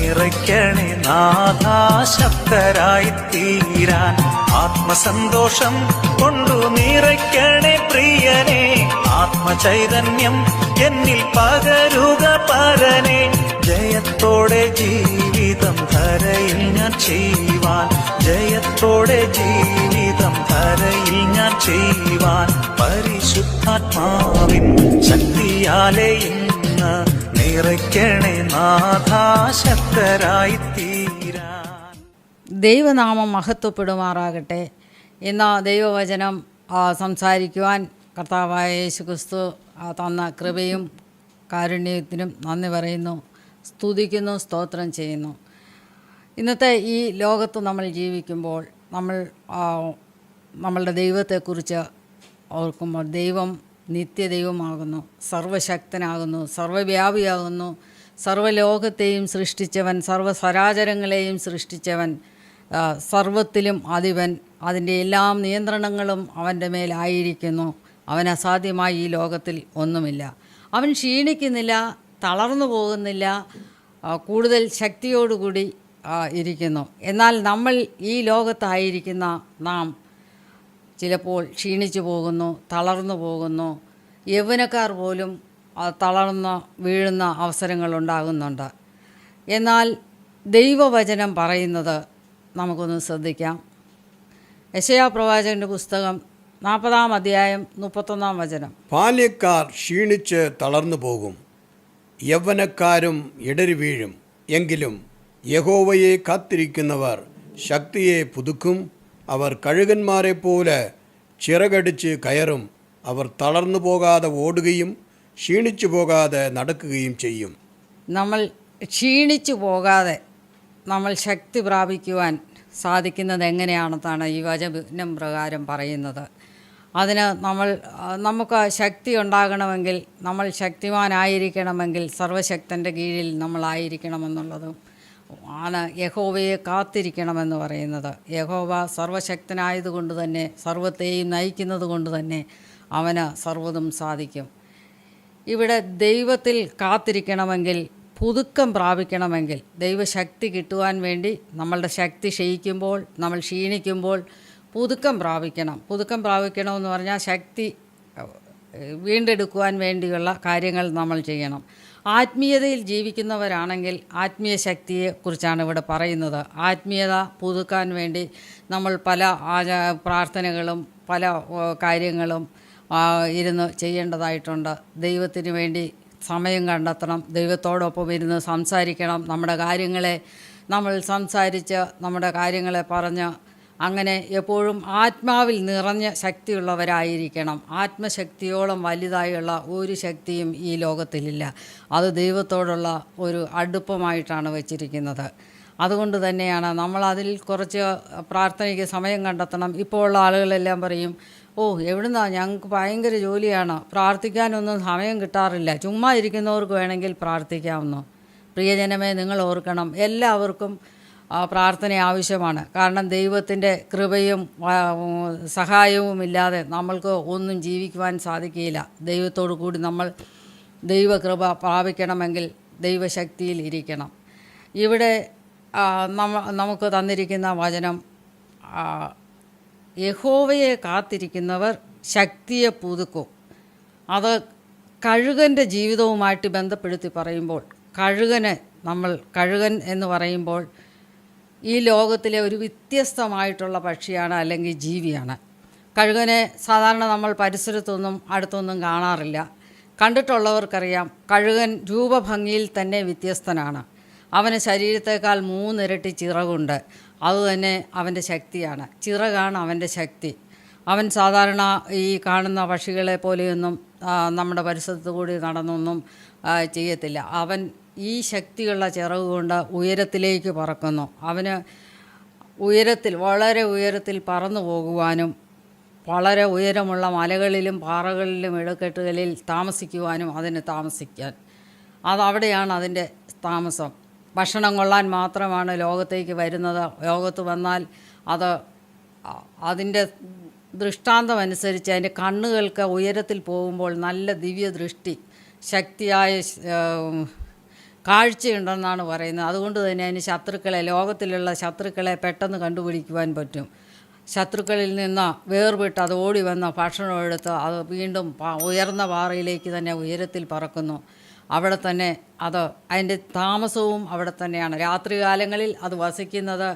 നിറയ്ക്കണേ നാദാശക്തരായി തീരാൻ ആത്മസന്തോഷം കൊണ്ടു നിറയ്ക്കണേ പ്രിയനെ. ആത്മചൈതന്യം എന്നിൽ പകരുക പരനെ. ജയത്തോടെ ജീവിതം ധരയിൽ ഞാൻ ചെയ്യുവാൻ. ജയത്തോടെ ജീവിതം ധരയിൽ ഞാൻ ചെയ്യുവാൻ. പരിശുദ്ധാത്മാവിൻ ശക്തിയാലേ ഇന്ന് തീരാൻ ദൈവനാമം മഹത്വപ്പെടുമാറാകട്ടെ. ഇന്ന് ദൈവവചനം സംസാരിക്കുവാൻ കർത്താവായ യേശു ക്രിസ്തു തന്ന കൃപയും കാരുണ്യത്തിനും നന്ദി പറയുന്നു. സ്തുതിക്കുന്നു സ്തോത്രം ചെയ്യുന്നു. ഇന്നത്തെ ഈ ലോകത്ത് നമ്മൾ ജീവിക്കുമ്പോൾ നമ്മൾ നമ്മളുടെ ദൈവത്തെക്കുറിച്ച് ഓർക്കുമ്പോൾ ദൈവം നിത്യദൈവമാകുന്നു. സർവശക്തനാകുന്നു സർവവ്യാപിയാകുന്നു. സർവലോകത്തെയും സൃഷ്ടിച്ചവൻ സർവസരാചരങ്ങളെയും സൃഷ്ടിച്ചവൻ സർവത്തിലും അധിപൻ. അതിന്റെ എല്ലാം നിയന്ത്രണങ്ങളും അവന്റെ മേലായിരിക്കുന്നു അവൻ അസാധ്യമായി ഈ ലോകത്തിൽ ഒന്നുമില്ല. അവൻ ക്ഷീണിക്കുന്നില്ല തളർന്നു പോകുന്നില്ല കൂടുതൽ ശക്തിയോടുകൂടി ഇരിക്കുന്നു. എന്നാൽ നമ്മൾ ഈ ലോകത്തായിരിക്കുന്ന നാം ചിലപ്പോൾ ക്ഷീണിച്ചു പോകുന്നു തളർന്നു പോകുന്നു. യൗവനക്കാർ പോലും തളർന്ന് വീഴുന്ന അവസരങ്ങളുണ്ടാകുന്നുണ്ട് എന്നാൽ ദൈവവചനം പറയുന്നത് നമുക്കൊന്ന് ശ്രദ്ധിക്കാം. യശയാ പ്രവാചകന്റെ പുസ്തകം നാൽപ്പതാം അധ്യായം മുപ്പത്തൊന്നാം വചനം. ബാല്യക്കാർ ക്ഷീണിച്ച് തളർന്നു പോകും. യൗവനക്കാരും ഇടറി വീഴും. എങ്കിലും യഹോവയെ കാത്തിരിക്കുന്നവർ ശക്തിയെ പുതുക്കും. അവർ കഴുകന്മാരെ പോലെ ചിറകടിച്ച് കയറും. അവർ തളർന്നു പോകാതെ ഓടുകയും ക്ഷീണിച്ചു പോകാതെ നടക്കുകയും ചെയ്യും. നമ്മൾ ക്ഷീണിച്ചു പോകാതെ നമ്മൾ ശക്തി പ്രാപിക്കുവാൻ സാധിക്കുന്നത് എങ്ങനെയാണെന്നാണ് ഈ വചനം പ്രകാരം പറയുന്നത്. അതിന് നമ്മൾ നമുക്ക് ശക്തി ഉണ്ടാകണമെങ്കിൽ നമ്മൾ ശക്തിമാനായിരിക്കണമെങ്കിൽ സർവശക്തന്റെ കീഴിൽ നമ്മളായിരിക്കണമെന്നുള്ളതും ആണ് യഹോവയെ കാത്തിരിക്കണമെന്ന് പറയുന്നത്. യഹോവ സർവശക്തനായതുകൊണ്ട് തന്നെ സർവത്തെയും നയിക്കുന്നത് കൊണ്ട് തന്നെ അവന് സർവതും സാധിക്കും. ഇവിടെ ദൈവത്തിൽ കാത്തിരിക്കണമെങ്കിൽ പുതുക്കം പ്രാപിക്കണമെങ്കിൽ ദൈവശക്തി കിട്ടുവാൻ വേണ്ടി നമ്മളുടെ ശക്തി ക്ഷയിക്കുമ്പോൾ നമ്മൾ ക്ഷീണിക്കുമ്പോൾ പുതുക്കം പ്രാപിക്കണം. പുതുക്കം പ്രാപിക്കണമെന്ന് പറഞ്ഞാൽ ശക്തി വീണ്ടെടുക്കുവാൻ വേണ്ടിയുള്ള കാര്യങ്ങൾ നമ്മൾ ചെയ്യണം. ആത്മീയതയിൽ ജീവിക്കുന്നവരാണെങ്കിൽ ആത്മീയ ശക്തിയെക്കുറിച്ചാണ് ഇവിടെ പറയുന്നത്. ആത്മീയത പുതുക്കാൻ വേണ്ടി നമ്മൾ പല ആചാ പ്രാർത്ഥനകളും പല കാര്യങ്ങളും ഇരുന്ന് ചെയ്യേണ്ടതായിട്ടുണ്ട്. ദൈവത്തിന് വേണ്ടി സമയം കണ്ടെത്തണം. ദൈവത്തോടൊപ്പം ഇരുന്ന് സംസാരിക്കണം. നമ്മുടെ കാര്യങ്ങളെ നമ്മൾ സംസാരിച്ച് നമ്മുടെ കാര്യങ്ങളെ പറഞ്ഞ് അങ്ങനെ എപ്പോഴും ആത്മാവിൽ നിറഞ്ഞ ശക്തിയുള്ളവരായിരിക്കണം. ആത്മശക്തിയോളം വലുതായുള്ള ഒരു ശക്തിയും ഈ ലോകത്തിലില്ല. അത് ദൈവത്തോടുള്ള ഒരു അടുപ്പമായിട്ടാണ് വച്ചിരിക്കുന്നത്. അതുകൊണ്ട് തന്നെയാണ് നമ്മൾ അതിൽ കുറച്ച് പ്രാർത്ഥനയ്ക്ക് സമയം കണ്ടെത്തണം. ഇപ്പോൾ ഉള്ള ആളുകളെല്ലാം പറയും ഓ എവിടുന്നാ? ഞങ്ങൾക്ക് ഭയങ്കര ജോലിയാണ്. പ്രാർത്ഥിക്കാനൊന്നും സമയം കിട്ടാറില്ല. ചുമ്മാ ഇരിക്കുന്നവർക്ക് വേണമെങ്കിൽ പ്രാർത്ഥിക്കാവുന്നു. പ്രിയജനമേ നിങ്ങൾ ഓർക്കണം. എല്ലാവർക്കും പ്രാർത്ഥന ആവശ്യമാണ്. കാരണം ദൈവത്തിന്റെ കൃപയും സഹായവും ഇല്ലാതെ നമ്മൾക്ക് ഒന്നും ജീവിക്കുവാൻ സാധിക്കുകയില്ല. ദൈവത്തോടു കൂടി നമ്മൾ ദൈവകൃപ പ്രാപിക്കണമെങ്കിൽ ദൈവശക്തിയിൽ ഇരിക്കണം. ഇവിടെ നമുക്ക് തന്നിരിക്കുന്ന വചനം യഹോവയെ കാത്തിരിക്കുന്നവർ ശക്തിയെ പുതുക്കും. അത് കഴുകന്റെ ജീവിതവുമായിട്ട് ബന്ധപ്പെടുത്തി പറയുമ്പോൾ കഴുകന് നമ്മൾ കഴുകൻ എന്ന് പറയുമ്പോൾ ഈ ലോകത്തിലെ ഒരു വ്യത്യസ്തമായിട്ടുള്ള പക്ഷിയാണ് അല്ലെങ്കിൽ ജീവിയാണ്. കഴുകനെ സാധാരണ നമ്മൾ പരിസരത്തൊന്നും അടുത്തൊന്നും കാണാറില്ല. കണ്ടിട്ടുള്ളവർക്കറിയാം കഴുകൻ രൂപഭംഗിയിൽ തന്നെ വ്യത്യസ്തനാണ്. അവന് ശരീരത്തേക്കാൾ മൂന്നിരട്ടി ചിറകുണ്ട്. അതുതന്നെ അവന്റെ ശക്തിയാണ്. ചിറകാണ് അവന്റെ ശക്തി. അവൻ സാധാരണ ഈ കാണുന്ന പക്ഷികളെ പോലെയൊന്നും നമ്മുടെ പരിസരത്ത് കൂടി നടന്നൊന്നും ചെയ്യത്തില്ല. അവൻ ഈ ശക്തിയുള്ള ചിറക് കൊണ്ട് ഉയരത്തിലേക്ക് പറക്കുന്നു. അവന് ഉയരത്തിൽ വളരെ ഉയരത്തിൽ പറന്നു പോകുവാനും വളരെ ഉയരമുള്ള മലകളിലും പാറകളിലും ഇടക്കെട്ടുകളിൽ താമസിക്കുവാനും അതിന് താമസിക്കാൻ. അതവിടെയാണ് അതിന്റെ താമസം. ഭക്ഷണം കൊള്ളാൻ മാത്രമാണ് ലോകത്തേക്ക് വരുന്നത്. ലോകത്ത് വന്നാൽ അത് അതിന്റെ അതിന്റെ ദൃഷ്ടാന്തമനുസരിച്ച് അതിന്റെ കണ്ണുകൾക്ക് ഉയരത്തിൽ പോകുമ്പോൾ നല്ല ദിവ്യദൃഷ്ടി ശക്തിയായ ശ്- ഏം, കാഴ്ചയുണ്ടെന്നാണ് പറയുന്നത്. അതുകൊണ്ട് തന്നെ അതിന് ശത്രുക്കളെ ലോകത്തിലുള്ള ശത്രുക്കളെ പെട്ടെന്ന് കണ്ടുപിടിക്കുവാൻ പറ്റും. ശത്രുക്കളിൽ നിന്ന് വേർപെട്ട് അത് ഓടി വന്ന ഭക്ഷണം എടുത്ത് അത് വീണ്ടും ഉയർന്ന പാറയിലേക്ക് തന്നെ ഉയരത്തിൽ പറക്കുന്നു. അവിടെ തന്നെ അത് അതിന്റെ താമസവും അവിടെ തന്നെയാണ്. രാത്രികാലങ്ങളിൽ അത് വസിക്കുന്നത്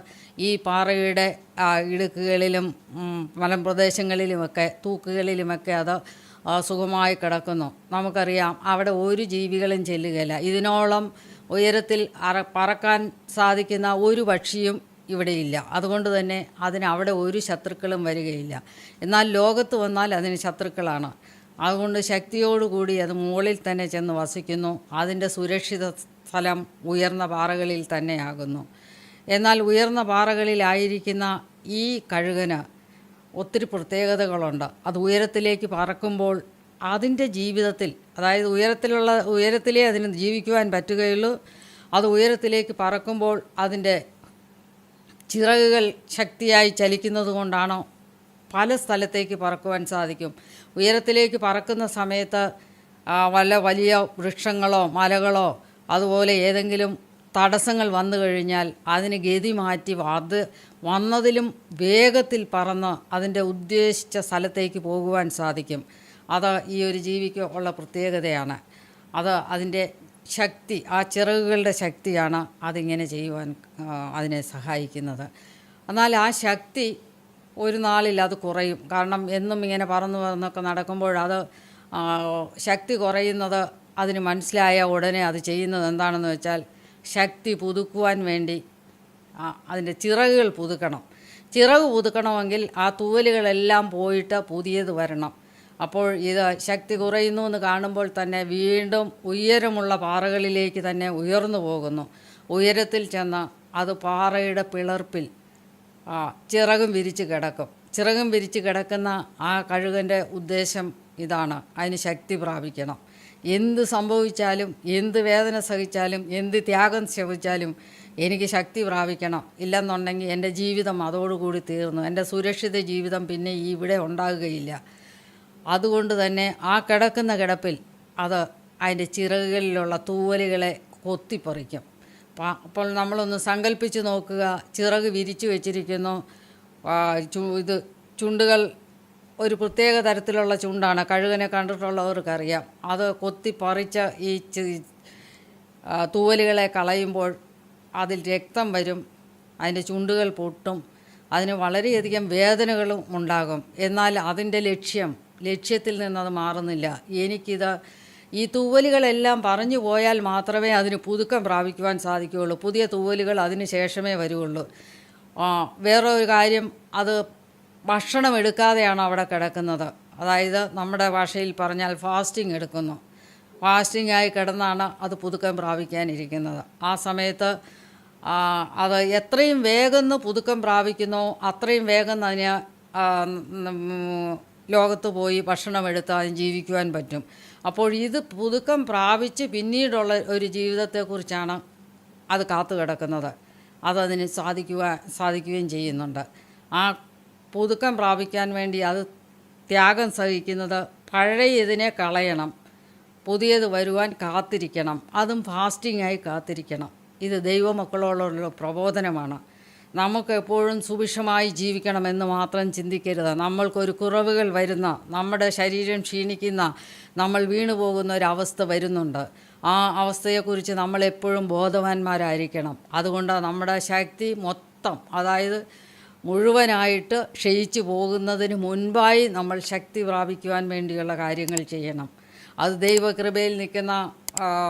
ഈ പാറയുടെ ഇടുക്കുകളിലും മലമ്പ്രദേശങ്ങളിലുമൊക്കെ തൂക്കുകളിലുമൊക്കെ അത് സുഖമായി കിടക്കുന്നു. നമുക്കറിയാം അവിടെ ഒരു ജീവികളും ചെല്ലുകയില്ല. ഇതിനോളം ഉയരത്തിൽ അറ പറക്കാൻ സാധിക്കുന്ന ഒരു പക്ഷിയും ഇവിടെയില്ല അതുകൊണ്ട് തന്നെ അതിന് അവിടെ ഒരു ശത്രുക്കളും വരികയില്ല. എന്നാൽ ലോകത്ത് വന്നാൽ അതിന് ശത്രുക്കളാണ്. അതുകൊണ്ട് ശക്തിയോടുകൂടി അത് മുകളിൽ തന്നെ ചെന്ന് വസിക്കുന്നു. അതിന്റെ സുരക്ഷിത സ്ഥലം ഉയർന്ന പാറകളിൽ തന്നെയാകുന്നു. എന്നാൽ ഉയർന്ന പാറകളിലായിരിക്കുന്ന ഈ കഴുകന് ഒത്തിരി പ്രത്യേകതകളുണ്ട്. അത് ഉയരത്തിലേക്ക് പറക്കുമ്പോൾ അതിന്റെ ജീവിതത്തിൽ അതായത് ഉയരത്തിലുള്ള ഉയരത്തിലേ അതിന് ജീവിക്കുവാൻ പറ്റുകയുള്ളൂ. അത് ഉയരത്തിലേക്ക് പറക്കുമ്പോൾ അതിന്റെ ചിറകുകൾ ശക്തിയായി ചലിക്കുന്നത് കൊണ്ടാണോ പല സ്ഥലത്തേക്ക് പറക്കുവാൻ സാധിക്കും. ഉയരത്തിലേക്ക് പറക്കുന്ന സമയത്ത് വല്ല വലിയ വൃക്ഷങ്ങളോ മലകളോ അതുപോലെ ഏതെങ്കിലും തടസ്സങ്ങൾ വന്നു കഴിഞ്ഞാൽ അതിന് ഗതി മാറ്റി അത് വന്നതിലും വേഗത്തിൽ പറന്ന് അതിന്റെ ഉദ്ദേശിച്ച സ്ഥലത്തേക്ക് പോകുവാൻ സാധിക്കും. അത് ഈ ഒരു ജീവിക്ക് ഉള്ള പ്രത്യേകതയാണ്. അത് അതിന്റെ ശക്തി ആ ചിറകുകളുടെ ശക്തിയാണ് അതിങ്ങനെ ചെയ്യുവാൻ അതിനെ സഹായിക്കുന്നത്. എന്നാൽ ആ ശക്തി ഒരു നാളിൽ അത് കുറയും. കാരണം എന്നും ഇങ്ങനെ പറന്നു പറന്നൊക്കെ നടക്കുമ്പോൾ അത് ശക്തി കുറയുന്നത് അതിന് മനസ്സിലായ ഉടനെ അത് ചെയ്യുന്നത് എന്താണെന്ന് വെച്ചാൽ ശക്തി പുതുക്കുവാൻ വേണ്ടി അതിന്റെ ചിറകുകൾ പുതുക്കണം. ചിറക് പുതുക്കണമെങ്കിൽ ആ തൂവലുകളെല്ലാം പോയിട്ട് പുതിയത് വരണം. അപ്പോൾ ഇത് ശക്തി കുറയുന്നു എന്ന് കാണുമ്പോൾ തന്നെ വീണ്ടും ഉയരമുള്ള പാറകളിലേക്ക് തന്നെ ഉയർന്നു പോകുന്നു. ഉയരത്തിൽ ചെന്ന് അത് പാറയുടെ പിളർപ്പിൽ ആ ചിറകും വിരിച്ച് കിടക്കും. ചിറകും വിരിച്ച് കിടക്കുന്ന ആ കഴുകന്റെ ഉദ്ദേശം ഇതാണ്. അതിന് ശക്തി പ്രാപിക്കണം. എന്ത് സംഭവിച്ചാലും എന്ത് വേദന സഹിച്ചാലും എന്ത് ത്യാഗം സഹിച്ചാലും എനിക്ക് ശക്തി പ്രാപിക്കണം. ഇല്ലെന്നുണ്ടെങ്കിൽ എന്റെ ജീവിതം അതോടുകൂടി തീർന്നു. എന്റെ സുരക്ഷിത ജീവിതം പിന്നെ ഇവിടെ ഉണ്ടാകുകയില്ല. അതുകൊണ്ട് തന്നെ ആ കിടക്കുന്ന കിടപ്പിൽ അത് അതിന്റെ ചിറകുകളിലുള്ള തൂവലുകളെ കൊത്തിപ്പറിക്കും. അപ്പോൾ നമ്മളൊന്ന് സങ്കല്പിച്ച് നോക്കുക. ചിറക് വിരിച്ചു വെച്ചിരിക്കുന്നു. ഇത് ചുണ്ടുകൾ ഒരു പ്രത്യേക തരത്തിലുള്ള ചുണ്ടാണ്. കഴുകനെ കണ്ടിട്ടുള്ളവർക്കറിയാം. അത് കൊത്തി പറിച്ച ഈ തൂവലുകളെ കളയുമ്പോൾ അതിൽ രക്തം വരും അതിന്റെ ചുണ്ടുകൾ പൊട്ടും അതിന് വളരെയധികം വേദനകളും ഉണ്ടാകും. എന്നാൽ അതിന്റെ ലക്ഷ്യം ലക്ഷ്യത്തിൽ നിന്നത് മാറുന്നില്ല. എനിക്കിത് ഈ തൂവലുകളെല്ലാം പറഞ്ഞു പോയാൽ മാത്രമേ അതിന് പുതുക്കം പ്രാപിക്കുവാൻ സാധിക്കുകയുള്ളൂ. പുതിയ തൂവലുകൾ അതിന് ശേഷമേ വരുള്ളൂ വേറൊരു വേറെ കാര്യം അത് ഭക്ഷണം എടുക്കാതെയാണ് അവിടെ കിടക്കുന്നത്. അതായത് നമ്മുടെ ഭാഷയിൽ പറഞ്ഞാൽ ഫാസ്റ്റിംഗ് എടുക്കുന്നു. ഫാസ്റ്റിംഗ് ആയി കിടന്നാണ് അത് പുതുക്കം പ്രാപിക്കാനിരിക്കുന്നത്. ആ സമയത്ത് അത് എത്രയും വേഗം പുതുക്കം പ്രാപിക്കുന്നു അത്രയും വേഗം അതിന് ലോകത്ത് പോയി ഭക്ഷണം എടുത്ത് അതിന് ജീവിക്കുവാൻ പറ്റും. അപ്പോൾ ഇത് പുതുക്കം പ്രാപിച്ച് പിന്നീടുള്ള ഒരു ജീവിതത്തെക്കുറിച്ചാണ് അത് കാത്തു കിടക്കുന്നത് അതതിന് സാധിക്കുവാൻ സാധിക്കുകയും ചെയ്യുന്നുണ്ട്. ആ പുതുക്കം പ്രാപിക്കാൻ വേണ്ടി അത് ത്യാഗം സഹിക്കുന്നത് പഴയതിനെ കളയണം. പുതിയത് വരുവാൻ കാത്തിരിക്കണം. അതും ഫാസ്റ്റിംഗായി കാത്തിരിക്കണം. ഇത് ദൈവമക്കളോടുള്ള പ്രബോധനമാണ്. നമുക്ക് എപ്പോഴും സുഭിക്ഷമായി ജീവിക്കണമെന്ന് മാത്രം ചിന്തിക്കരുത്. നമ്മൾക്കൊരു കുറവുകൾ വരുന്ന നമ്മുടെ ശരീരം ക്ഷീണിക്കുന്ന നമ്മൾ വീണു പോകുന്ന ഒരവസ്ഥ വരുന്നുണ്ട്. ആ അവസ്ഥയെക്കുറിച്ച് നമ്മൾ എപ്പോഴും ബോധവാന്മാരായിരിക്കണം. അതുകൊണ്ട് നമ്മുടെ ശക്തി മൊത്തം അതായത് മുഴുവനായിട്ട് ക്ഷയിച്ചു പോകുന്നതിന് മുൻപായി നമ്മൾ ശക്തി പ്രാപിക്കുവാൻ വേണ്ടിയുള്ള കാര്യങ്ങൾ ചെയ്യണം. അത് ദൈവകൃപയിൽ നിൽക്കുന്ന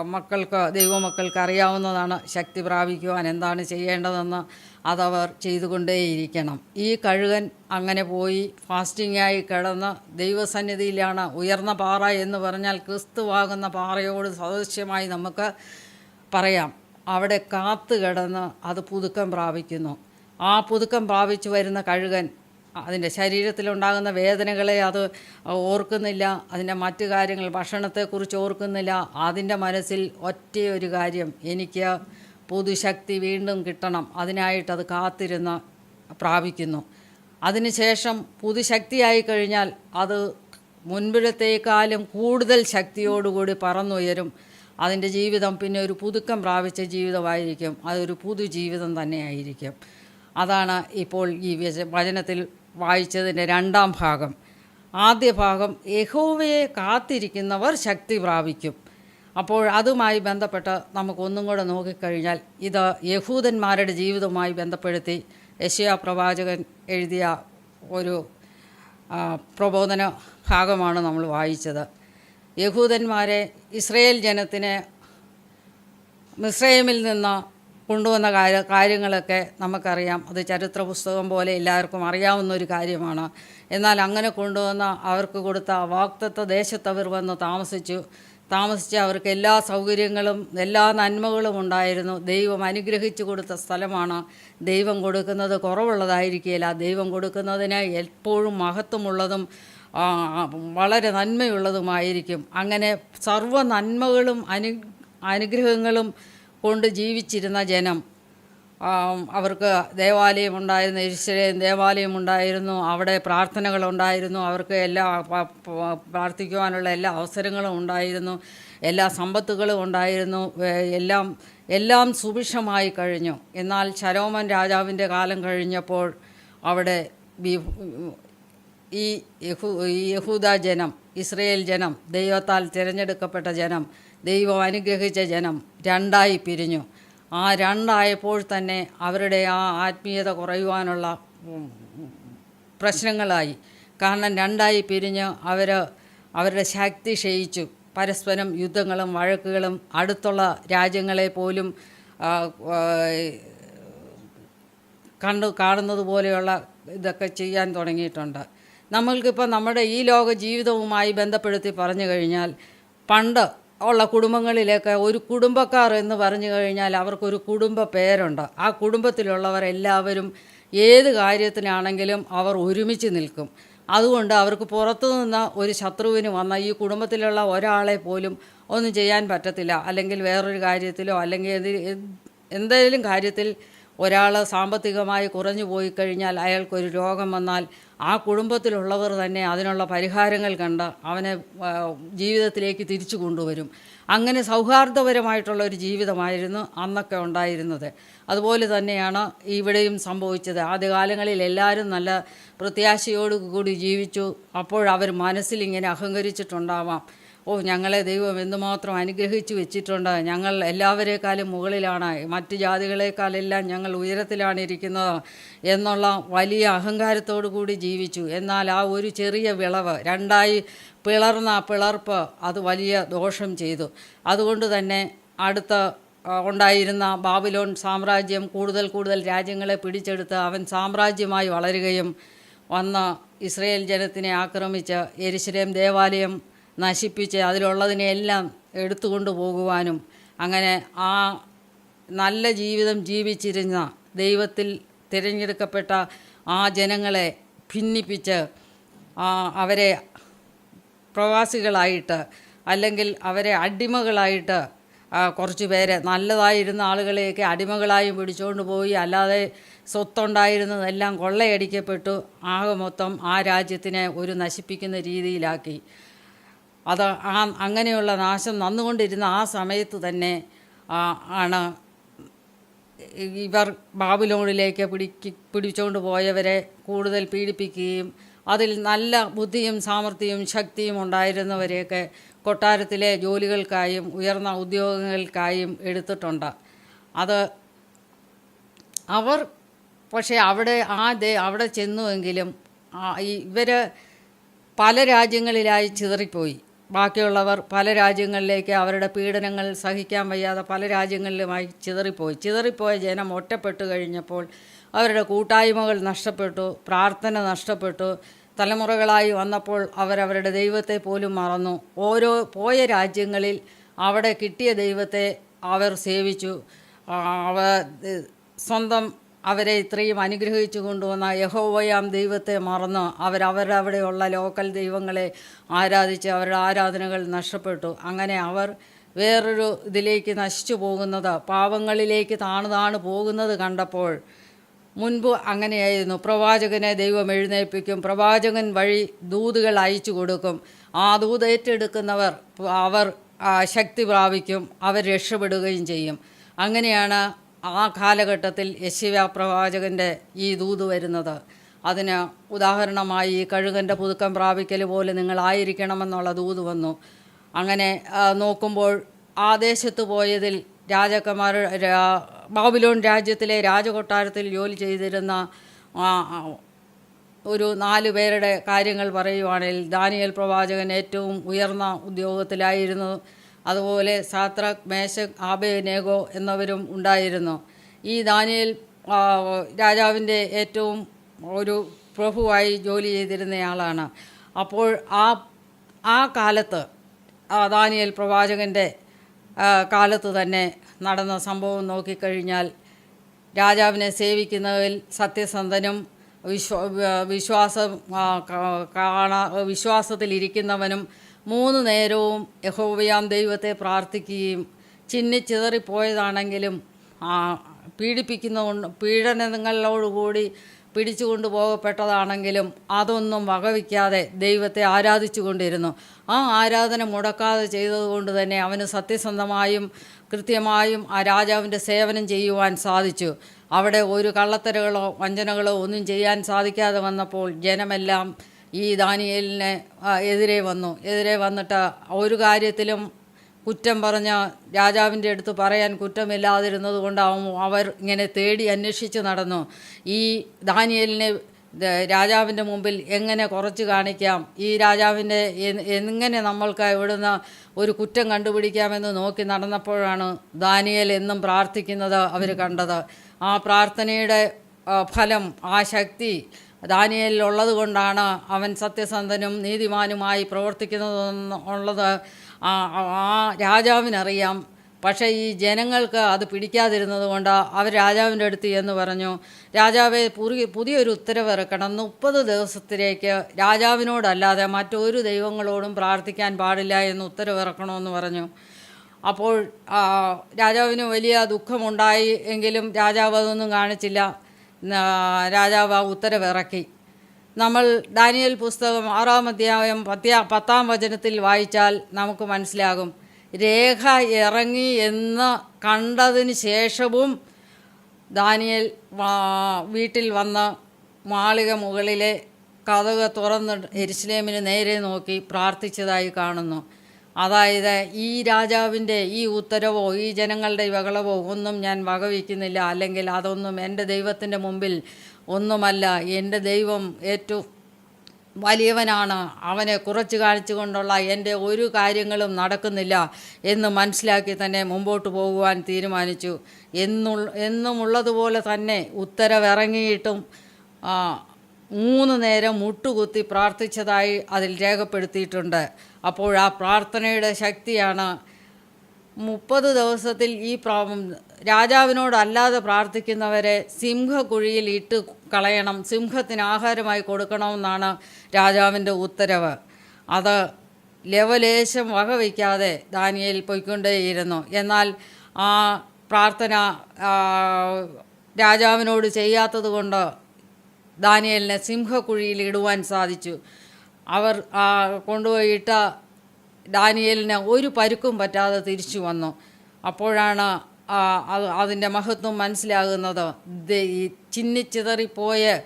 മക്കൾക്ക് ദൈവമക്കൾക്ക് അറിയാവുന്നതാണ് ശക്തി പ്രാപിക്കുവാൻ എന്താണ് ചെയ്യേണ്ടതെന്ന് അതവർ ചെയ്തുകൊണ്ടേയിരിക്കണം. ഈ കഴുകൻ അങ്ങനെ പോയി ഫാസ്റ്റിംഗായി കിടന്ന് ദൈവസന്നിധിയിലാണ് ഉയർന്ന പാറ എന്ന് പറഞ്ഞാൽ ക്രിസ്തുവാകുന്ന പാറയോട് സദൃശ്യമായി നമുക്ക് പറയാം. അവിടെ കാത്തു കിടന്ന് അത് പുതുക്കം പ്രാപിക്കുന്നു. ആ പുതുക്കം പ്രാപിച്ചു വരുന്ന കഴുകൻ അതിന്റെ ശരീരത്തിലുണ്ടാകുന്ന വേദനകളെ അത് ഓർക്കുന്നില്ല അതിന്റെ മറ്റു കാര്യങ്ങൾ ഭക്ഷണത്തെക്കുറിച്ച് ഓർക്കുന്നില്ല. അതിന്റെ മനസ്സിൽ ഒറ്റയൊരു കാര്യം എനിക്ക് പുതുശക്തി വീണ്ടും കിട്ടണം. അതിനായിട്ടത് കാത്തിരുന്ന് പ്രാപിക്കുന്നു. അതിനുശേഷം പുതുശക്തിയായി കഴിഞ്ഞാൽ അത് മുൻപിലത്തേക്കാളും കൂടുതൽ ശക്തിയോടുകൂടി പറന്നുയരും. അതിന്റെ ജീവിതം പിന്നെ ഒരു പുതുക്കം പ്രാപിച്ച ജീവിതമായിരിക്കും. അതൊരു പുതു ജീവിതം തന്നെയായിരിക്കും. അതാണ് ഇപ്പോൾ ഈ വചനത്തിൽ വായിച്ചതിന്റെ രണ്ടാം ഭാഗം. ആദ്യ ഭാഗം യഹോവയെ കാത്തിരിക്കുന്നവർ ശക്തി പ്രാപിക്കും. അപ്പോൾ അതുമായി ബന്ധപ്പെട്ട് നമുക്കൊന്നും കൂടെ നോക്കിക്കഴിഞ്ഞാൽ ഇത് യഹൂദന്മാരുടെ ജീവിതവുമായി ബന്ധപ്പെടുത്തി യശയാ പ്രവാചകൻ എഴുതിയ ഒരു പ്രബോധന ഭാഗമാണ് നമ്മൾ വായിച്ചത്. യഹൂദന്മാരെ ഇസ്രയേൽ ജനത്തിനെ മിസ്രൈമിൽ നിന്ന് കൊണ്ടുവന്ന കാര്യ കാര്യങ്ങളൊക്കെ നമുക്കറിയാം. അത് ചരിത്ര പുസ്തകം പോലെ എല്ലാവർക്കും അറിയാവുന്ന ഒരു കാര്യമാണ്. എന്നാൽ അങ്ങനെ കൊണ്ടുവന്ന അവർക്ക് കൊടുത്ത വാക്തത്വ ദേശത്ത് അവർ വന്ന് താമസിച്ചു. താമസിച്ച് അവർക്ക് എല്ലാ സൗകര്യങ്ങളും എല്ലാ നന്മകളും ഉണ്ടായിരുന്നു. ദൈവം അനുഗ്രഹിച്ചു കൊടുത്ത സ്ഥലമാണ്. ദൈവം കൊടുക്കുന്നത് കുറവുള്ളതായിരിക്കില്ല ദൈവം കൊടുക്കുന്നതിന് എപ്പോഴും മഹത്വമുള്ളതും വളരെ നന്മയുള്ളതുമായിരിക്കും. അങ്ങനെ സർവ നന്മകളും അനു അനുഗ്രഹങ്ങളും കൊണ്ട് ജീവിച്ചിരുന്ന ജനം. അവർക്ക് ദേവാലയം ഉണ്ടായിരുന്നു എരിശിലേം ദേവാലയം ഉണ്ടായിരുന്നു അവിടെ പ്രാർത്ഥനകളുണ്ടായിരുന്നു അവർക്ക് എല്ലാ പ്രാർത്ഥിക്കുവാനുള്ള എല്ലാ അവസരങ്ങളും ഉണ്ടായിരുന്നു എല്ലാ സമ്പത്തുകളും ഉണ്ടായിരുന്നു എല്ലാം എല്ലാം സുഭിക്ഷമായി കഴിഞ്ഞു. എന്നാൽ ശരോമൻ രാജാവിന്റെ കാലം കഴിഞ്ഞപ്പോൾ അവിടെ ഈ യഹൂദ ജനം ഇസ്രയേൽ ജനം ദൈവത്താൽ തിരഞ്ഞെടുക്കപ്പെട്ട ജനം ദൈവം അനുഗ്രഹിച്ച ജനം രണ്ടായി പിരിഞ്ഞു. ആ രണ്ടായപ്പോൾ തന്നെ അവരുടെ ആ ആത്മീയത കുറയുവാനുള്ള പ്രശ്നങ്ങളായി. കാരണം രണ്ടായി പിരിഞ്ഞ് അവർ അവരുടെ ശക്തി ക്ഷയിച്ചു. പരസ്പരം യുദ്ധങ്ങളും വഴക്കുകളും അടുത്തുള്ള രാജ്യങ്ങളെ പോലും കണ്ടു കാണുന്നത് പോലെയുള്ള ഇതൊക്കെ ചെയ്യാൻ തുടങ്ങിയിട്ടുണ്ട്. നമ്മൾക്കിപ്പോൾ നമ്മുടെ ഈ ലോക ജീവിതവുമായി ബന്ധപ്പെടുത്തി പറഞ്ഞു കഴിഞ്ഞാൽ പണ്ട് ഉള്ള കുടുംബങ്ങളിലേക്ക് ഒരു കുടുംബക്കാർ എന്ന് പറഞ്ഞു കഴിഞ്ഞാൽ അവർക്കൊരു കുടുംബ പേരുണ്ട്. ആ കുടുംബത്തിലുള്ളവരെല്ലാവരും ഏത് കാര്യത്തിനാണെങ്കിലും അവർ ഒരുമിച്ച് നിൽക്കും. അതുകൊണ്ട് അവർക്ക് പുറത്തു നിന്ന ഒരു ശത്രുവിന് വന്ന ഈ കുടുംബത്തിലുള്ള ഒരാളെ പോലും ഒന്നും ചെയ്യാൻ പറ്റത്തില്ല. അല്ലെങ്കിൽ വേറൊരു കാര്യത്തിലോ അല്ലെങ്കിൽ എന്തി- എന്തെങ്കിലും കാര്യത്തിൽ ഒരാൾ സാമ്പത്തികമായി കുറഞ്ഞു പോയി കഴിഞ്ഞാൽ അയാൾക്കൊരു രോഗം വന്നാൽ ആ കുടുംബത്തിലുള്ളവർ തന്നെ അതിനുള്ള പരിഹാരങ്ങൾ കണ്ട് അവനെ ജീവിതത്തിലേക്ക് തിരിച്ചു കൊണ്ടുവരും. അങ്ങനെ സൗഹാർദ്ദപരമായിട്ടുള്ള ഒരു ജീവിതമായിരുന്നു അന്നൊക്കെ ഉണ്ടായിരുന്നത്. അതുപോലെ തന്നെയാണ് ഇവിടെയും സംഭവിച്ചത്. ആദ്യകാലങ്ങളിൽ എല്ലാവരും നല്ല പ്രത്യാശയോടുകൂടി ജീവിച്ചു. അപ്പോഴവർ മനസ്സിൽ ഇങ്ങനെ അഹങ്കരിച്ചിട്ടുണ്ടാവാം. ഓ ഞങ്ങളെ ദൈവം എന്തുമാത്രം അനുഗ്രഹിച്ചു വെച്ചിട്ടുണ്ട്. ഞങ്ങൾ എല്ലാവരേക്കാളും മുകളിലാണ്. മറ്റ് ജാതികളെക്കാളെല്ലാം ഞങ്ങൾ ഉയരത്തിലാണ് ഇരിക്കുന്നത് എന്നുള്ള വലിയ അഹങ്കാരത്തോടു കൂടി ജീവിച്ചു. എന്നാൽ ആ ഒരു ചെറിയ വിളവ് രണ്ടായി പിളർന്ന പിളർപ്പ് അത് വലിയ ദോഷം ചെയ്തു. അതുകൊണ്ട് തന്നെ അടുത്ത ഉണ്ടായിരുന്ന ബാബിലോൺ സാമ്രാജ്യം കൂടുതൽ കൂടുതൽ രാജ്യങ്ങളെ പിടിച്ചെടുത്ത് അവൻ സാമ്രാജ്യമായി വളരുകയും വന്ന് ഇസ്രയേൽ ജനത്തിനെ ആക്രമിച്ച് എരിശിലേം ദേവാലയം നശിപ്പിച്ച് അതിലുള്ളതിനെയെല്ലാം എടുത്തുകൊണ്ടു പോകുവാനും അങ്ങനെ ആ നല്ല ജീവിതം ജീവിച്ചിരുന്ന ദൈവത്തിൽ തിരഞ്ഞെടുക്കപ്പെട്ട ആ ജനങ്ങളെ ഭിന്നിപ്പിച്ച് അവരെ പ്രവാസികളായിട്ട് അല്ലെങ്കിൽ അവരെ അടിമകളായിട്ട് കുറച്ച് പേരെ നല്ലതായിരുന്ന ആളുകളെയൊക്കെ അടിമകളായും പിടിച്ചുകൊണ്ട് പോയി അല്ലാതെ സ്വത്തുണ്ടായിരുന്നതെല്ലാം കൊള്ളയടിക്കപ്പെട്ടു. ആകെ മൊത്തം ആ രാജ്യത്തിനെ ഒരു നശിപ്പിക്കുന്ന രീതിയിലാക്കി. അത് ആ അങ്ങനെയുള്ള നാശം നന്നുകൊണ്ടിരുന്ന ആ സമയത്ത് തന്നെ ആണ് ഇവർ ബാബിലോണിലേക്ക് പിടിക്ക് പിടിച്ചുകൊണ്ട് പോയവരെ കൂടുതൽ പീഡിപ്പിക്കുകയും അതിൽ നല്ല ബുദ്ധിയും സാമർഥ്യവും ശക്തിയും ഉണ്ടായിരുന്നവരെയൊക്കെ കൊട്ടാരത്തിലെ ജോലികൾക്കായും ഉയർന്ന ഉദ്യോഗങ്ങൾക്കായും എടുത്തിട്ടുണ്ട്. അത് അവർ പക്ഷേ അവിടെ ആ ദേ അവിടെ ചെന്നുവെങ്കിലും ഇവർ പല രാജ്യങ്ങളിലായി ചിതറിപ്പോയി. ബാക്കിയുള്ളവർ പല രാജ്യങ്ങളിലേക്ക് അവരുടെ പീഡനങ്ങൾ സഹിക്കാൻ വയ്യാതെ പല രാജ്യങ്ങളിലുമായി ചിതറിപ്പോയി. ചിതറിപ്പോയ ജനം ഒറ്റപ്പെട്ടു കഴിഞ്ഞപ്പോൾ അവരുടെ കൂട്ടായ്മകൾ നഷ്ടപ്പെട്ടു പ്രാർത്ഥന നഷ്ടപ്പെട്ടു. തലമുറകളായി വന്നപ്പോൾ അവരവരുടെ ദൈവത്തെ പോലും മറന്നു. ഓരോ പോയ രാജ്യങ്ങളിൽ അവിടെ കിട്ടിയ ദൈവത്തെ അവർ സേവിച്ചു. അവ സ്വന്തം അവരെ ഇത്രയും അനുഗ്രഹിച്ചു കൊണ്ടുവന്ന യഹോവയാം ദൈവത്തെ മറന്ന് അവരവരവിടെയുള്ള ലോക്കൽ ദൈവങ്ങളെ ആരാധിച്ച് അവരുടെ ആരാധനകൾ നഷ്ടപ്പെട്ടു. അങ്ങനെ അവർ വേറൊരു ഇതിലേക്ക് നശിച്ചു പോകുന്നത് പാവങ്ങളിലേക്ക് താണു താണു പോകുന്നത് കണ്ടപ്പോൾ മുൻപ് അങ്ങനെയായിരുന്നു. പ്രവാചകനെ ദൈവം എഴുന്നേൽപ്പിക്കും പ്രവാചകൻ വഴി ദൂതുകൾ അയച്ചു കൊടുക്കും. ആ ദൂത് ഏറ്റെടുക്കുന്നവർ അവർ ശക്തി പ്രാപിക്കും അവർ രക്ഷപ്പെടുകയും ചെയ്യും. അങ്ങനെയാണ് ആ കാലഘട്ടത്തിൽ യശിവ പ്രവാചകന്റെ ഈ ദൂത് വരുന്നത്. അതിന് ഉദാഹരണമായി ഈ കഴുകന്റെ പുതുക്കം പ്രാപിക്കൽ പോലെ നിങ്ങളായിരിക്കണമെന്നുള്ള ദൂത് വന്നു. അങ്ങനെ നോക്കുമ്പോൾ ആ ദേശത്ത് പോയതിൽ രാജാക്കന്മാർ ബാബുലോൺ രാജ്യത്തിലെ രാജകൊട്ടാരത്തിൽ ജോലി ചെയ്തിരുന്ന ഒരു നാല് പേരുടെ കാര്യങ്ങൾ പറയുവാണെങ്കിൽ ദാനിയൽ പ്രവാചകൻ ഏറ്റവും ഉയർന്ന ഉദ്യോഗത്തിലായിരുന്നു. അതുപോലെ സാത്രക് മേശ ആബേനേഗോ എന്നവരും ഉണ്ടായിരുന്നു. ഈ ദാനിയൽ രാജാവിന്റെ ഏറ്റവും ഒരു പ്രഭുവായി ജോലി ചെയ്തിരുന്നയാളാണ്. അപ്പോൾ ആ ആ കാലത്ത് ദാനിയൽ പ്രവാചകന്റെ കാലത്ത് തന്നെ നടന്ന സംഭവം നോക്കിക്കഴിഞ്ഞാൽ രാജാവിനെ സേവിക്കുന്നതിൽ സത്യസന്ധനും വിശ്വ വിശ്വാസം കാണാ വിശ്വാസത്തിലിരിക്കുന്നവനും മൂന്ന് നേരവും യഹോവയാം ദൈവത്തെ പ്രാർത്ഥിക്കുകയും ചിന്നിച്ചിതറിപ്പോയതാണെങ്കിലും പീഡിപ്പിക്കുന്ന പീഡനങ്ങളോടുകൂടി പിടിച്ചുകൊണ്ട് പോകപ്പെട്ടതാണെങ്കിലും അതൊന്നും വകവയ്ക്കാതെ ദൈവത്തെ ആരാധിച്ചു കൊണ്ടിരുന്നു ആ ആരാധന മുടക്കാതെ ചെയ്തതുകൊണ്ട് തന്നെ അവന് സത്യസന്ധമായും കൃത്യമായും ആ രാജാവിന്റെ സേവനം ചെയ്യുവാൻ സാധിച്ചു. അവിടെ ഒരു കള്ളത്തരകളോ വഞ്ചനകളോ ഒന്നും ചെയ്യാൻ സാധിക്കാതെ വന്നപ്പോൾ ജനമെല്ലാം ഈ ദാനിയലിന് എതിരെ വന്നു. എതിരെ വന്നിട്ട് ഒരു കാര്യത്തിലും കുറ്റം പറഞ്ഞ രാജാവിന്റെ അടുത്ത് പറയാൻ കുറ്റമില്ലാതിരുന്നത് കൊണ്ടാവും അവർ ഇങ്ങനെ തേടി അന്വേഷിച്ച് നടന്നു. ഈ ദാനിയലിനെ രാജാവിന്റെ മുമ്പിൽ എങ്ങനെ കുറച്ച് കാണിക്കാം? ഈ രാജാവിന്റെ എങ്ങനെ നമ്മൾക്ക് ഇവിടുന്ന് ഒരു കുറ്റം കണ്ടുപിടിക്കാമെന്ന് നോക്കി നടന്നപ്പോഴാണ് ദാനിയൽ എന്നും പ്രാർത്ഥിക്കുന്നത് അവർ കണ്ടത്. ആ പ്രാർത്ഥനയുടെ ഫലം ആ ശക്തി ദാനിയേലിൽ ഉള്ളത് കൊണ്ടാണ് അവൻ സത്യസന്ധനും നീതിമാനുമായി പ്രവർത്തിക്കുന്നതെന്ന് ഉള്ളത്. ആ രാജാവിനറിയാം. പക്ഷേ ഈ ജനങ്ങൾക്ക് അത് പിടിക്കാതിരുന്നത് കൊണ്ട് അവർ രാജാവിന്റെ അടുത്ത് എന്ന് പറഞ്ഞു രാജാവെ പുതിയ പുതിയൊരു ഉത്തരവ് ഇറക്കണം. മുപ്പത് ദിവസത്തിലേക്ക് രാജാവിനോടല്ലാതെ മറ്റൊരു ദൈവങ്ങളോടും പ്രാർത്ഥിക്കാൻ പാടില്ല എന്ന് ഉത്തരവ് ഇറക്കണമെന്ന് പറഞ്ഞു. അപ്പോൾ രാജാവിന് വലിയ ദുഃഖമുണ്ടായി എങ്കിലും രാജാവ് അതൊന്നും കാണിച്ചില്ല. രാജാവ് ആ ഉത്തരവ് ഇറക്കി നമ്മൾ ദാനിയൽ പുസ്തകം ആറാം അധ്യായം പത്യാ പത്താം വചനത്തിൽ വായിച്ചാൽ നമുക്ക് മനസ്സിലാകും. രേഖ ഇറങ്ങി എന്ന് കണ്ടതിന് ശേഷവും ദാനിയൽ വീട്ടിൽ വന്ന് മാളിക മുകളിലെ കഥക തുറന്ന് എരിശ്ലേമിന് നേരെ നോക്കി പ്രാർത്ഥിച്ചതായി കാണുന്നു. അതായത് ഈ രാജാവിന്റെ ഈ ഉത്തരവോ ഈ ജനങ്ങളുടെ ബഹളവോ ഒന്നും ഞാൻ വകവയ്ക്കുന്നില്ല അല്ലെങ്കിൽ അതൊന്നും എന്റെ ദൈവത്തിന്റെ മുമ്പിൽ ഒന്നുമല്ല. എന്റെ ദൈവം ഏറ്റവും വലിയവനാണ്. അവനെ കുറച്ച് കാണിച്ചുകൊണ്ടുള്ള എന്റെ ഒരു കാര്യങ്ങളും നടക്കുന്നില്ല എന്ന് മനസ്സിലാക്കി തന്നെ മുമ്പോട്ട് പോകുവാൻ തീരുമാനിച്ചു. എന്നുള്ള എന്നുമുള്ളതുപോലെ തന്നെ ഉത്തരവിറങ്ങിയിട്ടും മൂന്ന് നേരം മുട്ടുകുത്തി പ്രാർത്ഥിച്ചതായി അതിൽ രേഖപ്പെടുത്തിയിട്ടുണ്ട്. അപ്പോൾ ആ പ്രാർത്ഥനയുടെ ശക്തിയാണ്. മുപ്പത് ദിവസത്തിൽ ഈ പ്രാ രാജാവിനോടല്ലാതെ പ്രാർത്ഥിക്കുന്നവരെ സിംഹക്കുഴിയിൽ ഇട്ട് കളയണം. സിംഹത്തിന് ആഹാരമായി കൊടുക്കണമെന്നാണ് രാജാവിന്റെ ഉത്തരവ്. അത് ലവലേശം വകവയ്ക്കാതെ ദാനിയേൽ പൊയ്ക്കൊണ്ടേയിരുന്നു. എന്നാൽ ആ പ്രാർത്ഥന രാജാവിനോട് ചെയ്യാത്തത് കൊണ്ട് ദാനിയലിനെ സിംഹക്കുഴിയിൽ ഇടുവാൻ സാധിച്ചു. അവർ ആ, കൊണ്ടുപോയിട്ട ഡാനിയലിന് ഒരു പരുക്കും പറ്റാതെ തിരിച്ചു വന്നു. അപ്പോഴാണ് അതിന്റെ മഹത്വം മനസ്സിലാകുന്നത്. ചിന്നിച്ചിതറിപ്പോയ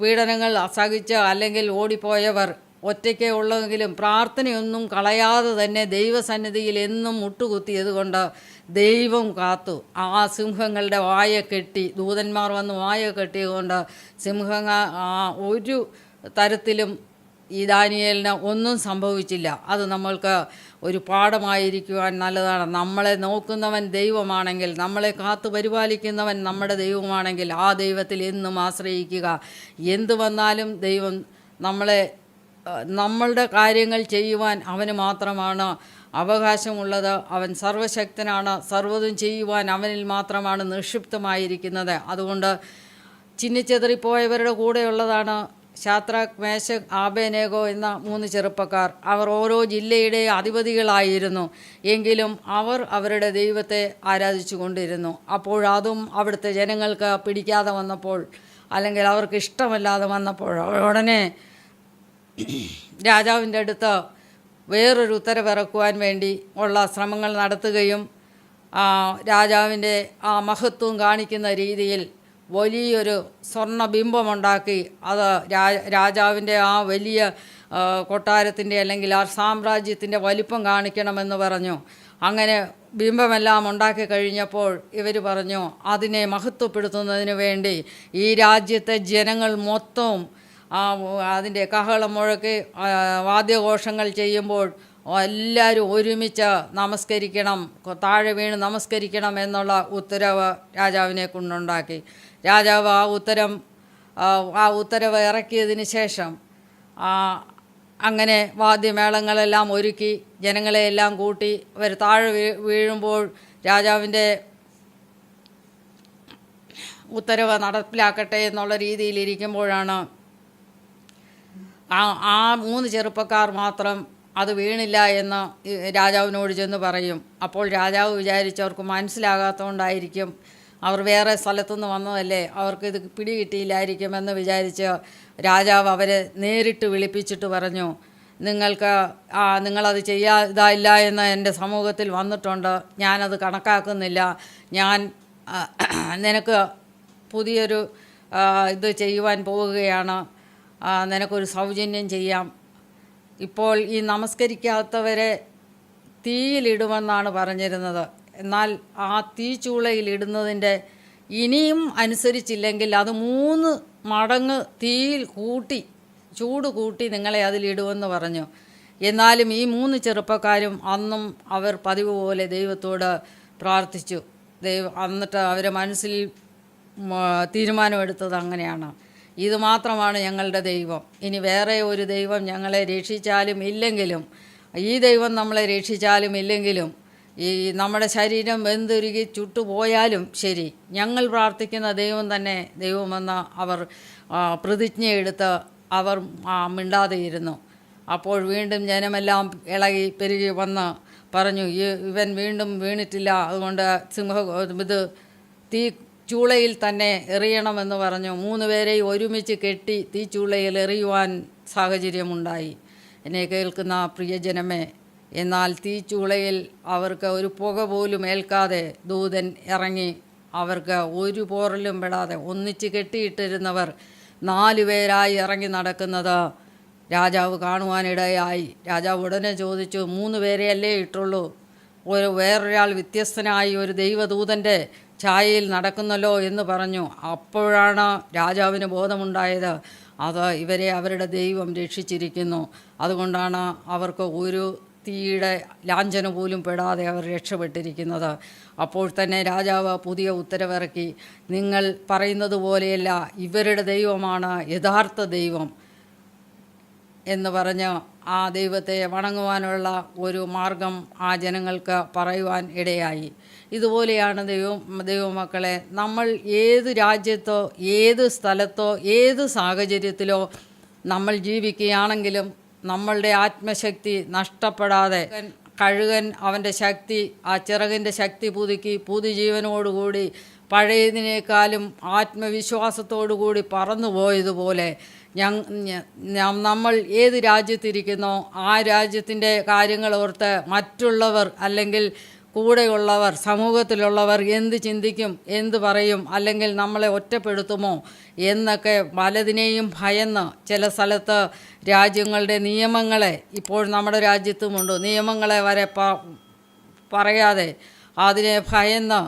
പീഡനങ്ങൾ അസഹിച്ച് അല്ലെങ്കിൽ ഓടിപ്പോയവർ ഒറ്റയ്ക്കേ ഉള്ളെങ്കിലും പ്രാർത്ഥനയൊന്നും കളയാതെ തന്നെ ദൈവസന്നിധിയിൽ എന്നും മുട്ടുകുത്തിയത് കൊണ്ട് ദൈവം കാത്തു. ആ സിംഹങ്ങളുടെ വായ കെട്ടി ദൂതന്മാർ വന്ന് വായ കെട്ടിയതുകൊണ്ട് സിംഹങ്ങ ആ ഒരു തരത്തിലും ഈ ദാനിയേലിന് ഒന്നും സംഭവിച്ചില്ല. അത് നമ്മൾക്ക് ഒരു പാഠമായിരിക്കുവാൻ നല്ലതാണ്. നമ്മളെ നോക്കുന്നവൻ ദൈവമാണെങ്കിൽ നമ്മളെ കാത്തു പരിപാലിക്കുന്നവൻ നമ്മുടെ ദൈവമാണെങ്കിൽ ആ ദൈവത്തിൽ എന്നും ആശ്രയിക്കുക. എന്തു വന്നാലും ദൈവം നമ്മളെ നമ്മളുടെ കാര്യങ്ങൾ ചെയ്യുവാൻ അവന് മാത്രമാണ് അവകാശമുള്ളത്. അവൻ സർവശക്തനാണ്. സർവതും ചെയ്യുവാൻ അവനിൽ മാത്രമാണ് നിക്ഷിപ്തമായിരിക്കുന്നത്. അതുകൊണ്ട് ചിന്നിച്ചെതറിപ്പോയവരുടെ കൂടെയുള്ളതാണ് ശാത്രാക് മേശക് ആബേനേഗോ എന്ന മൂന്ന് ചെറുപ്പക്കാർ അവർ ഓരോ ജില്ലയുടെ അധിപതികളായിരുന്നു. എങ്കിലും അവർ അവരുടെ ദൈവത്തെ ആരാധിച്ചു കൊണ്ടിരുന്നു അപ്പോഴതും അവിടുത്തെ ജനങ്ങൾക്ക് പിടിക്കാതെ വന്നപ്പോൾ അല്ലെങ്കിൽ അവർക്ക് ഇഷ്ടമല്ലാതെ വന്നപ്പോൾ ഉടനെ രാജാവിന്റെ അടുത്ത് വേറൊരു ഉത്തരവിറക്കുവാൻ വേണ്ടി ഉള്ള ശ്രമങ്ങൾ നടത്തുകയും രാജാവിന്റെ ആ മഹത്വം കാണിക്കുന്ന രീതിയിൽ വലിയൊരു സ്വർണ ബിംബമുണ്ടാക്കി അത് രാജ രാജാവിന്റെ ആ വലിയ കൊട്ടാരത്തിന്റെ അല്ലെങ്കിൽ ആ സാമ്രാജ്യത്തിന്റെ വലിപ്പം കാണിക്കണമെന്ന് പറഞ്ഞു. അങ്ങനെ ബിംബമെല്ലാം ഉണ്ടാക്കി കഴിഞ്ഞപ്പോൾ ഇവർ പറഞ്ഞു അതിനെ മഹത്വപ്പെടുത്തുന്നതിന് വേണ്ടി ഈ രാജ്യത്തെ ജനങ്ങൾ മൊത്തവും അതിന്റെ കഹളം മുഴക്കി വാദ്യഘോഷങ്ങൾ ചെയ്യുമ്പോൾ എല്ലാവരും ഒരുമിച്ച് നമസ്കരിക്കണം താഴെ വീണ് നമസ്കരിക്കണം എന്നുള്ള ഉത്തരവ് രാജാവിനെ കൊണ്ടുണ്ടാക്കി. രാജാവ് ആ ഉത്തരം ആ, ഉത്തരവ് ഇറക്കിയതിന് ശേഷം അങ്ങനെ വാദ്യമേളങ്ങളെല്ലാം ഒരുക്കി ജനങ്ങളെയെല്ലാം കൂട്ടി അവർ താഴെ വീഴുമ്പോൾ രാജാവിന്റെ ഉത്തരവ് നടപ്പിലാക്കട്ടെ എന്നുള്ള രീതിയിലിരിക്കുമ്പോഴാണ് ആ ആ മൂന്ന് ചെറുപ്പക്കാർ മാത്രം അത് വീണില്ല എന്ന് രാജാവിനോട് ചെന്ന് പറയും. അപ്പോൾ രാജാവ് വിചാരിച്ചവർക്ക് മനസ്സിലാകാത്തതുകൊണ്ടായിരിക്കും അവർ വേറെ സ്ഥലത്തുനിന്ന് വന്നതല്ലേ? അവർക്ക് ഇത് പിടികിട്ടിയില്ലായിരിക്കും എന്ന് വിചാരിച്ച് രാജാവ് അവരെ നേരിട്ട് വിളിപ്പിച്ചിട്ട് പറഞ്ഞു നിങ്ങൾക്ക് ആ നിങ്ങളത് ചെയ്യാ ഇതായില്ല എന്ന് എന്റെ സമൂഹത്തിൽ വന്നിട്ടുണ്ട്. ഞാനത് കണക്കാക്കുന്നില്ല. ഞാൻ നിനക്ക് പുതിയൊരു ഇത് ചെയ്യുവാൻ പോവുകയാണ്. നിനക്കൊരു സൗജന്യം ചെയ്യാം. ഇപ്പോൾ ഈ നമസ്കരിക്കാത്തവരെ തീയിലിടുമെന്നാണ് പറഞ്ഞിരുന്നത്. എന്നാൽ ആ തീച്ചൂളയിലിടുന്നതിന്റെ ഇനിയും അനുസരിച്ചില്ലെങ്കിൽ അത് മൂന്ന് മടങ്ങ് തീയിൽ കൂട്ടി ചൂട് കൂട്ടി നിങ്ങളെ അതിലിടുമെന്ന് പറഞ്ഞു. എന്നാലും ഈ മൂന്ന് ചെറുപ്പക്കാരും അന്നും അവർ പതിവ് പോലെ ദൈവത്തോട് പ്രാർത്ഥിച്ചു. ദൈവം എന്നിട്ട് അവരെ മനസ്സിൽ തീരുമാനമെടുത്തത് അങ്ങനെയാണ്. ഇത് മാത്രമാണ് ഞങ്ങളുടെ ദൈവം. ഇനി വേറെ ഒരു ദൈവം ഞങ്ങളെ രക്ഷിച്ചാലും ഇല്ലെങ്കിലും ഈ ദൈവം നമ്മളെ രക്ഷിച്ചാലും ഇല്ലെങ്കിലും ഈ നമ്മുടെ ശരീരം വെന്തുരുകി ചുട്ടുപോയാലും ശരി ഞങ്ങൾ പ്രാർത്ഥിക്കുന്ന ദൈവം തന്നെ ദൈവമെന്ന് അവർ പ്രതിജ്ഞയെടുത്ത് അവർ മിണ്ടാതെയിരുന്നു. അപ്പോൾ വീണ്ടും ജനമെല്ലാം ഇളകി പെരുകി വന്ന് പറഞ്ഞു ഇവൻ വീണ്ടും വീണിട്ടില്ല അതുകൊണ്ട് സിംഹ ഇത് തീ ചൂളയിൽ തന്നെ എറിയണമെന്ന് പറഞ്ഞു. മൂന്ന് പേരെയും ഒരുമിച്ച് കെട്ടി തീ ചൂളയിൽ എറിയുവാൻ സാഹചര്യമുണ്ടായി. എന്നെ കേൾക്കുന്ന പ്രിയജനമേ എന്നാൽ തീ ചൂളയിൽ അവർക്ക് ഒരു പുക പോലും ഏൽക്കാതെ ദൂതൻ ഇറങ്ങി അവർക്ക് ഒരു പോറലും പെടാതെ ഒന്നിച്ച് കെട്ടിയിട്ടിരുന്നവർ നാലു പേരായി ഇറങ്ങി നടക്കുന്നത് രാജാവ് കാണുവാനിടയായി. രാജാവ് ഉടനെ ചോദിച്ചു മൂന്ന് പേരെയല്ലേ ഇട്ടുള്ളൂ? ഒരു വേറൊരാൾ വ്യത്യസ്തനായി ഒരു ദൈവദൂതന്റെ ഛായയിൽ നടക്കുന്നല്ലോ എന്ന് പറഞ്ഞു. അപ്പോഴാണ് രാജാവിന് ബോധമുണ്ടായത്. അത് ഇവരെ അവരുടെ ദൈവം രക്ഷിച്ചിരിക്കുന്നു. അതുകൊണ്ടാണ് അവർക്ക് ഒരു തീയുടെ ലാഞ്ചന പോലും പെടാതെ അവർ രക്ഷപ്പെട്ടിരിക്കുന്നത്. അപ്പോൾ തന്നെ രാജാവ് പുതിയ ഉത്തരവിറക്കി നിങ്ങൾ പറയുന്നത് പോലെയല്ല ഇവരുടെ ദൈവമാണ് യഥാർത്ഥ ദൈവം എന്ന് പറഞ്ഞ് ആ ദൈവത്തെ വണങ്ങുവാനുള്ള ഒരു മാർഗം ആ ജനങ്ങൾക്ക് പറയുവാൻ ഇടയായി. ഇതുപോലെയാണ് ദൈവം ദൈവമക്കളെ നമ്മൾ ഏത് രാജ്യത്തോ ഏത് സ്ഥലത്തോ ഏത് സാഹചര്യത്തിലോ നമ്മൾ ജീവിക്കുകയാണെങ്കിലും നമ്മളുടെ ആത്മശക്തി നഷ്ടപ്പെടാതെ കഴുകൻ അവന്റെ ശക്തി ആ ചിറകിന്റെ ശക്തി പുതുക്കി പുതുജീവനോടുകൂടി പഴയതിനേക്കാളും ആത്മവിശ്വാസത്തോടുകൂടി പറന്നുപോയതുപോലെ ഞ- നമ്മൾ ഏത് രാജ്യത്തിരിക്കുന്നോ ആ രാജ്യത്തിന്റെ കാര്യങ്ങൾ ഓർത്ത് മറ്റുള്ളവർ അല്ലെങ്കിൽ കൂടെയുള്ളവർ സമൂഹത്തിലുള്ളവർ എന്ത് ചിന്തിക്കും എന്ത് പറയും അല്ലെങ്കിൽ നമ്മളെ ഒറ്റപ്പെടുത്തുമോ എന്നൊക്കെ പലതിനെയും ഭയന്ന് ചില സ്ഥലത്ത് രാജ്യങ്ങളുടെ നിയമങ്ങളെ ഇപ്പോൾ നമ്മുടെ രാജ്യത്തുമുണ്ട് നിയമങ്ങളെ വരെ പറയാതെ അതിനെ ഭയന്ന്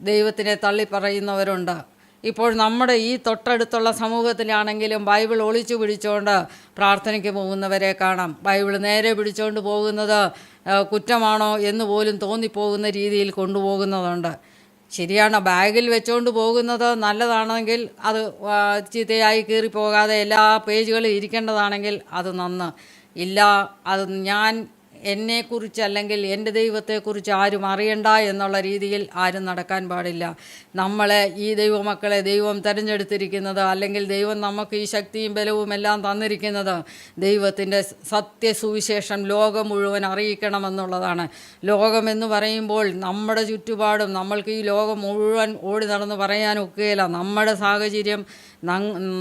ദൈവത്തിനെ തള്ളി പറയുന്നവരുണ്ട് ഇപ്പോൾ നമ്മുടെ ഈ തൊട്ടടുത്തുള്ള സമൂഹത്തിലാണെങ്കിലും ബൈബിൾ ഒളിച്ചു പിടിച്ചുകൊണ്ട് പ്രാർത്ഥനയ്ക്ക് പോകുന്നവരെ കാണാം. ബൈബിൾ നേരെ പിടിച്ചുകൊണ്ട് പോകുന്നത് കുറ്റമാണോ എന്ന് പോലും തോന്നിപ്പോകുന്ന രീതിയിൽ കൊണ്ടുപോകുന്നതുണ്ട്. ശരിയാണ് ബാഗിൽ വെച്ചുകൊണ്ട് പോകുന്നത് നല്ലതാണെങ്കിൽ അത് ചീത്തയായി കീറിപ്പോകാതെ എല്ലാ പേജുകളും ഇരിക്കേണ്ടതാണെങ്കിൽ അത് നന്ന്. ഇല്ല അത് ഞാൻ എന്നെക്കുറിച്ച് അല്ലെങ്കിൽ എന്റെ ദൈവത്തെക്കുറിച്ച് ആരും അറിയണ്ട എന്നുള്ള രീതിയിൽ ആരും നടക്കാൻ പാടില്ല. നമ്മളെ ഈ ദൈവമക്കളെ ദൈവം തിരഞ്ഞെടുത്തിരിക്കുന്നത് അല്ലെങ്കിൽ ദൈവം നമുക്ക് ഈ ശക്തിയും ബലവും എല്ലാം തന്നിരിക്കുന്നത് ദൈവത്തിന്റെ സത്യസുവിശേഷം ലോകം മുഴുവൻ അറിയിക്കണമെന്നുള്ളതാണ്. ലോകമെന്ന് പറയുമ്പോൾ നമ്മുടെ ചുറ്റുപാടും നമ്മൾക്ക് ഈ ലോകം മുഴുവൻ ഓടി നടന്ന് പറയാൻ ഒക്കുകയില്ല. നമ്മുടെ സാഹചര്യം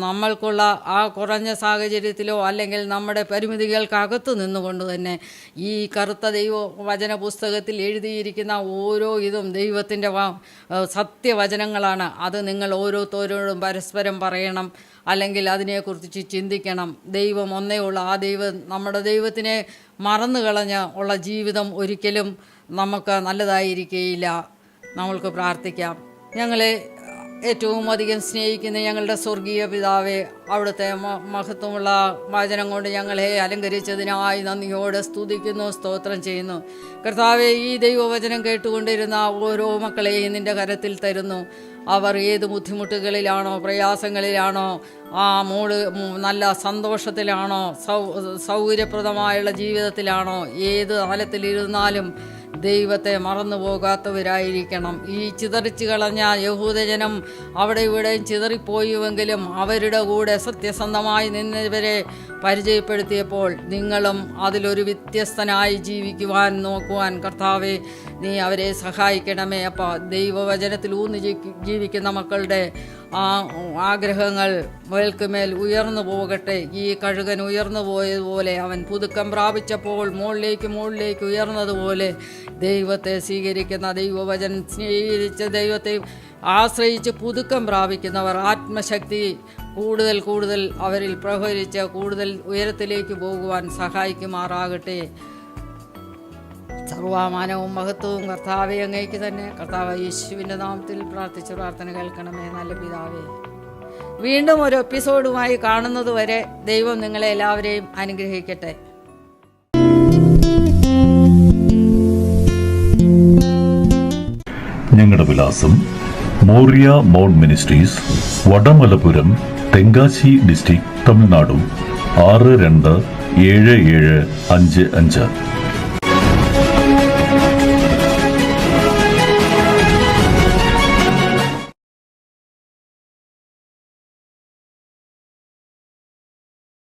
നമ്മൾക്കുള്ള ആ കുറഞ്ഞ സാഹചര്യത്തിലോ അല്ലെങ്കിൽ നമ്മുടെ പരിമിതികൾക്കകത്ത് നിന്നുകൊണ്ട് തന്നെ ഈ കറുത്ത ദൈവ വചന പുസ്തകത്തിൽ എഴുതിയിരിക്കുന്ന ഓരോ ഇതും ദൈവത്തിന്റെ സത്യവചനങ്ങളാണ്. അത് നിങ്ങൾ ഓരോരുത്തരോടും പരസ്പരം പറയണം. അല്ലെങ്കിൽ അതിനെക്കുറിച്ച് ചിന്തിക്കണം. ദൈവം ഒന്നേ ഉള്ളൂ. ആ ദൈവം നമ്മുടെ ദൈവത്തിനെ മറന്നു കളഞ്ഞ് ഉള്ള ജീവിതം ഒരിക്കലും നമുക്ക് നല്ലതായിരിക്കുകയില്ല നമ്മൾക്ക് പ്രാർത്ഥിക്കാം. ഞങ്ങളെ ഏറ്റവും അധികം സ്നേഹിക്കുന്ന ഞങ്ങളുടെ സ്വർഗീയ പിതാവേ അവിടുത്തെ മഹത്വമുള്ള വചനം കൊണ്ട് ഞങ്ങളെ അലങ്കരിച്ചതിനായി നന്ദിയോടെ സ്തുതിക്കുന്നു സ്തോത്രം ചെയ്യുന്നു. കർത്താവെ ഈ ദൈവവചനം കേട്ടുകൊണ്ടിരുന്ന ഓരോ മക്കളെയും നിന്റെ കരത്തിൽ തരുന്നു. അവർ ഏത് ബുദ്ധിമുട്ടുകളിലാണോ പ്രയാസങ്ങളിലാണോ ആ മോൾ നല്ല സന്തോഷത്തിലാണോ സൗ സൗകര്യപ്രദമായുള്ള ജീവിതത്തിലാണോ ഏത് തലത്തിലിരുന്നാലും ദൈവത്തെ മറന്നു പോകാത്തവരായിരിക്കണം ഈ ചിതറിച്ച് കളഞ്ഞ യഹൂദജനം അവിടെ ഇവിടെയും ചിതറിപ്പോയുവെങ്കിലും അവരുടെ കൂടെ സത്യസന്ധമായി നിന്നവരെ പരിചയപ്പെടുത്തിയപ്പോൾ നിങ്ങളും അതിലൊരു വ്യത്യസ്തനായി ജീവിക്കുവാൻ നോക്കുവാൻ കർത്താവെ നീ അവരെ സഹായിക്കണമേ. അപ്പോൾ ദൈവവചനത്തിൽ ഊന്നി ജീവിക്കുന്ന മക്കളുടെ ആ ആഗ്രഹങ്ങൾ മേൽക്കുമേൽ ഉയർന്നു പോകട്ടെ. ഈ കഴുകൻ ഉയർന്നു പോയതുപോലെ അവൻ പുതുക്കം പ്രാപിച്ചപ്പോൾ മുകളിലേക്ക് മുകളിലേക്ക് ഉയർന്നതുപോലെ ദൈവത്തെ സ്വീകരിക്കുന്ന ദൈവവചനം സ്വീകരിച്ച ദൈവത്തെ ആശ്രയിച്ച് പുതുക്കം പ്രാപിക്കുന്നവർ ആത്മശക്തി കൂടുതൽ കൂടുതൽ അവരിൽ പ്രഹരിച്ച് കൂടുതൽ ഉയരത്തിലേക്ക് പോകുവാൻ സഹായിക്കുമാറാകട്ടെ. സർവമാനവും മഹത്വവും കർത്താവെ അങ്ങേക്ക് തന്നെ. കർത്താവ് യേശുവിന്റെ നാമത്തിൽ പ്രാർത്ഥിച്ച പ്രാർത്ഥന കേൾക്കണമേ. നല്ല പിതാവേ. വീണ്ടും ഒരു എപ്പിസോഡുമായി കാണുന്നത് വരെ ദൈവം നിങ്ങളെ എല്ലാവരെയും അനുഗ്രഹിക്കട്ടെ. ഞങ്ങളുടെ വിലാസം Moriah mount ministries Vadamalapuram Tenkasi district തമിഴ്നാടും ആറ് രണ്ട് ഏഴ് ഏഴ് അഞ്ച് അഞ്ച്.